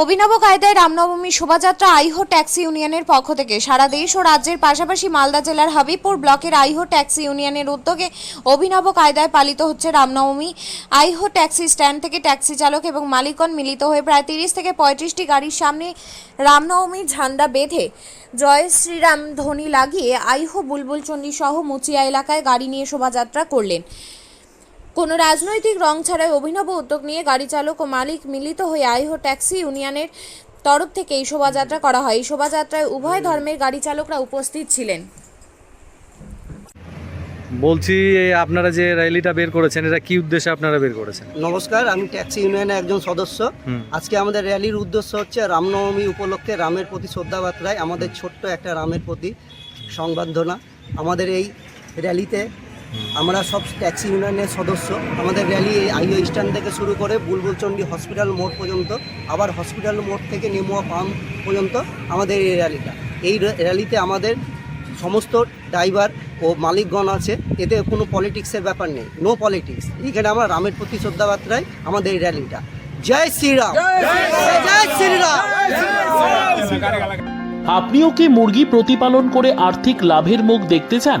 অভিনব কায়দায় রামনবমী শোভাযাত্রা আইহো ট্যাক্সি ইউনিয়নের পক্ষ থেকে। সারা দেশ ও রাজ্যের পাশাপাশি মালদা জেলার হাবিবপুর ব্লকের আইহো ট্যাক্সি ইউনিয়নের উদ্যোগে অভিনব কায়দায় পালিত হচ্ছে রামনবমী। আইহো ট্যাক্সি স্ট্যান্ড থেকে ট্যাক্সি চালক এবং মালিকগণ মিলিত হয়ে প্রায় তিরিশ থেকে পঁয়ত্রিশটি গাড়ির সামনে রামনবমী ঝান্ডা বেঁধে জয় শ্রীরাম ধ্বনি লাগিয়ে আইহো বুলবুল চণ্ডী সহ মুচিয়া এলাকায় গাড়ি নিয়ে শোভাযাত্রা করলেন। কোনো রাজনৈতিক রং ছাড়াই অভিনব উদ্যোগ নিয়ে গাড়ি চালক ও মালিক মিলিত হয়ে আইহো ট্যাক্সি ইউনিয়নের তরফ থেকে এই শোভাযাত্রা করা হয়। এই শোভাযাত্রায় উভয় ধর্মের গাড়ি চালকরা উপস্থিত ছিলেন। বলছি আপনারা যে র্যালিটা বের করেছেন এটা কি উদ্দেশ্যে আপনারা বের করেছেন? নমস্কার আমি ট্যাক্সি ইউনিয়নের একজন সদস্য। আজকে আমাদের র্যালির উদ্দেশ্য হচ্ছে রামনবমী উপলক্ষে রামের প্রতি শ্রদ্ধা বার্তায় আমাদের ছোট্ট একটা রামের প্রতি সংবর্ধনা। আমাদের এই র্যালিতে আমরা সব ট্যাক্সি ইউনিয়নের সদস্য। আমাদের র্যালি এই আইও স্ট্যান্ড থেকে শুরু করে বুলবুলচন্ডী হসপিটাল মোড় পর্যন্ত আবার হসপিটাল মোড় থেকে নেমুয়া পাম্প পর্যন্ত আমাদের এই র্যালিটা এই র্যালিতে আমাদের সমস্ত ড্রাইভার ও মালিকগণ আছে এতে কোনো পলিটিক্সের ব্যাপার নেই নো পলিটিক্স এখানে আমরা রামের প্রতি শ্রদ্ধা বার্তায় আমাদের এই র্যালিটা জয় শ্রীরাম! জয় শ্রীরাম! আপনিও কি মুরগি প্রতিপালন করে আর্থিক লাভের মুখ দেখতে চান?